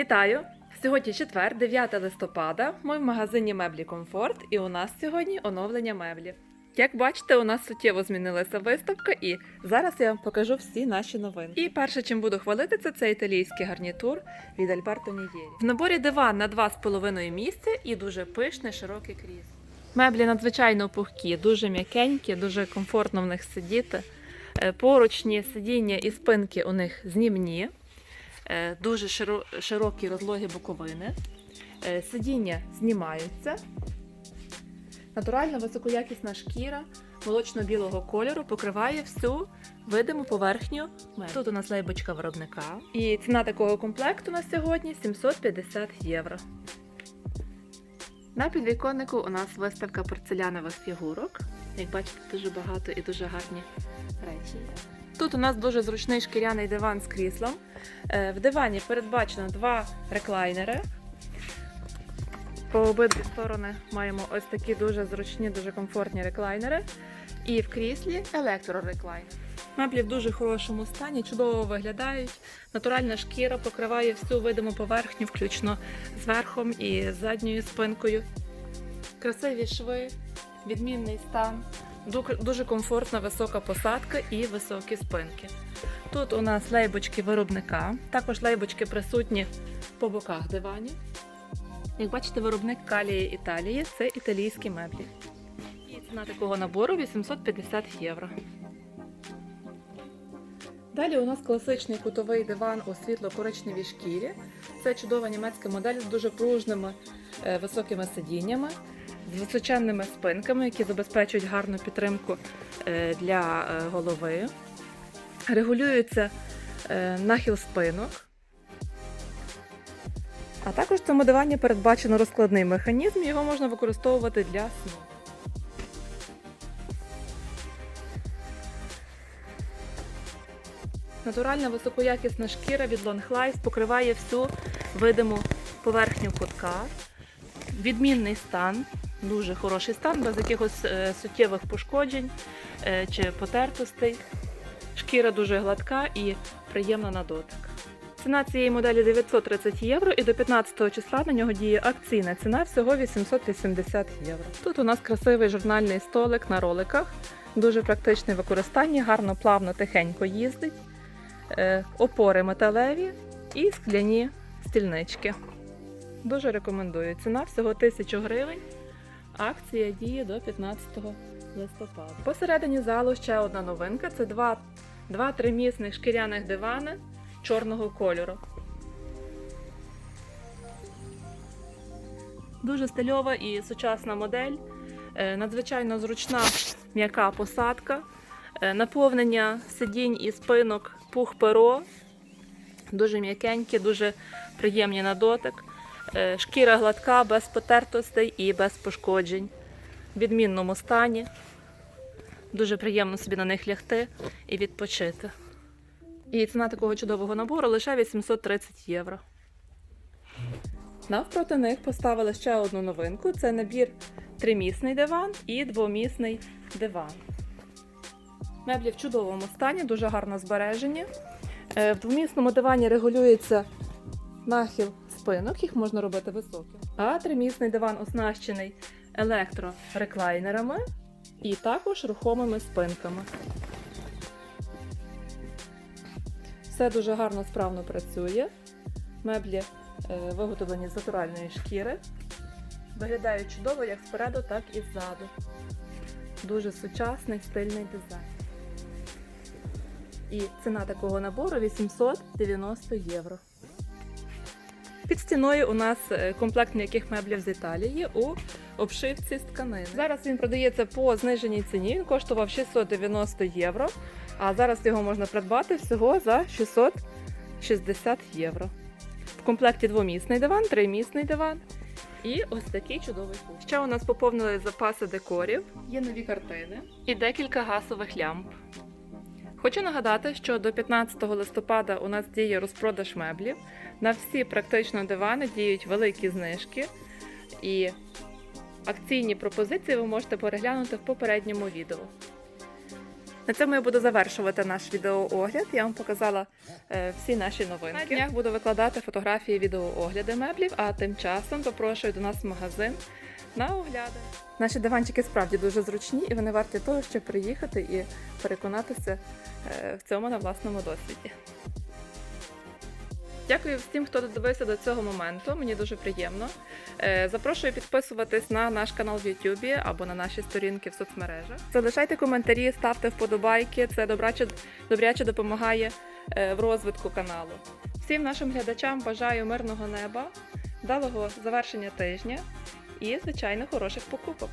Вітаю! Сьогодні четвер, 9 листопада. Ми в магазині меблі Комфорт, і у нас сьогодні оновлення меблів. Як бачите, у нас суттєво змінилася виставка, і зараз я вам покажу всі наші новини. І перше, чим буду хвалитися, це італійський гарнітур від Альберто Нігєрі. В наборі диван на 2,5 місця і дуже пишне, широке крісло. Меблі надзвичайно пухкі, дуже м'якенькі, дуже комфортно в них сидіти. Е, Поручні сидіння і спинки у них знімні, дуже широкі розлоги боковини. Е, Сидіння знімаються. Натуральна високоякісна шкіра молочно-білого кольору покриває всю видиму поверхню. Тут у нас лейбочка виробника. І ціна такого комплекту на сьогодні 750 євро. На підвіконнику у нас виставка порцелянових фігурок. Як бачите, дуже багато і дуже гарні речі. Тут у нас дуже зручний шкіряний диван з кріслом. Е, В дивані передбачено два реклайнери. По обидві сторони маємо ось такі дуже зручні, дуже комфортні реклайнери. І в кріслі електрореклайнер. Меблі в дуже хорошому стані, чудово виглядають. Натуральна шкіра покриває всю видиму поверхню, включно з верхом і задньою спинкою. Красиві шви, відмінний стан, дуже комфортна висока посадка і високі спинки. Тут у нас лейбочки виробника, також лейбочки присутні по боках диванів. Як бачите, виробник Калії Італії це італійські меблі. І ціна такого набору 850 євро. Далі у нас класичний кутовий диван у світло-коричневій шкірі. Це чудова німецька модель з дуже пружними е, високими сидіннями, з височенними спинками, які забезпечують гарну підтримку е, для е, голови. Регулюється е, нахил спинок. А також в цьому дивані передбачено розкладний механізм, його можна використовувати для сну. Натуральна високоякісна шкіра від Long Life покриває всю видиму поверхню кутка. Відмінний стан, дуже хороший стан, без якихось е, суттєвих пошкоджень е, чи потертостей. Шкіра дуже гладка і приємна на дотик. Ціна цієї моделі 930 євро і до 15 числа на нього діє акційна ціна всього 880 євро. Тут у нас красивий журнальний столик на роликах, дуже практичне використання, гарно, плавно, тихенько їздить. Е, Опори металеві і скляні стільнички. Дуже рекомендую. Ціна всього 1000 гривень. Акція діє до 15 листопада. Посередині залу ще одна новинка: це два, два тримісних шкіряних дивани чорного кольору. Дуже стильова і сучасна модель, Е, надзвичайно зручна м'яка посадка, Е, наповнення сидінь і спинок пух перо, дуже м'якенькі, дуже приємні на дотик. Е, Шкіра гладка, без потертостей і без пошкоджень. В відмінному стані. Дуже приємно собі на них лягти і відпочити. І ціна такого чудового набору лише 830 євро. Навпроти них поставили ще одну новинку: це набір тримісний диван і двомісний диван. Меблі в чудовому стані, дуже гарно збережені. Е, В двомісному дивані регулюється нахил спинок, їх можна робити високим. А тримісний диван оснащений електрореклайнерами і також рухомими спинками. Все дуже гарно справно працює. Меблі е, виготовлені з натуральної шкіри. Виглядають чудово як спереду, так і ззаду. Дуже сучасний стильний дизайн. І ціна такого набору 890 євро. Під стіною у нас е, комплект м'яких меблів з Італії у обшивці з тканини. Зараз він продається по зниженій ціні. Він коштував 690 євро, а зараз його можна придбати всього за 660 євро. В комплекті двомісний диван, тримісний диван і ось такий чудовий кухня. Ще у нас поповнили запаси декорів, є нові картини і декілька гасових лямп. Хочу нагадати, що до 15 листопада у нас діє розпродаж меблів. На всі практично дивани діють великі знижки, і акційні пропозиції ви можете переглянути в попередньому відео. На цьому я буду завершувати наш відеоогляд. Я вам показала е, всі наші новинки. На днях буду викладати фотографії, відеоогляди меблів, а тим часом запрошую до нас в магазин на огляди. Наші диванчики справді дуже зручні і вони варті того, щоб приїхати і переконатися е, в цьому на власному досвіді. Дякую всім, хто додивився до цього моменту. Мені дуже приємно. Е, Запрошую підписуватись на наш канал в YouTube або на наші сторінки в соцмережах. Залишайте коментарі, ставте вподобайки. Це добряче, добряче допомагає е, в розвитку каналу. Всім нашим глядачам бажаю мирного неба, вдалого завершення тижня і, звичайно, хороших покупок.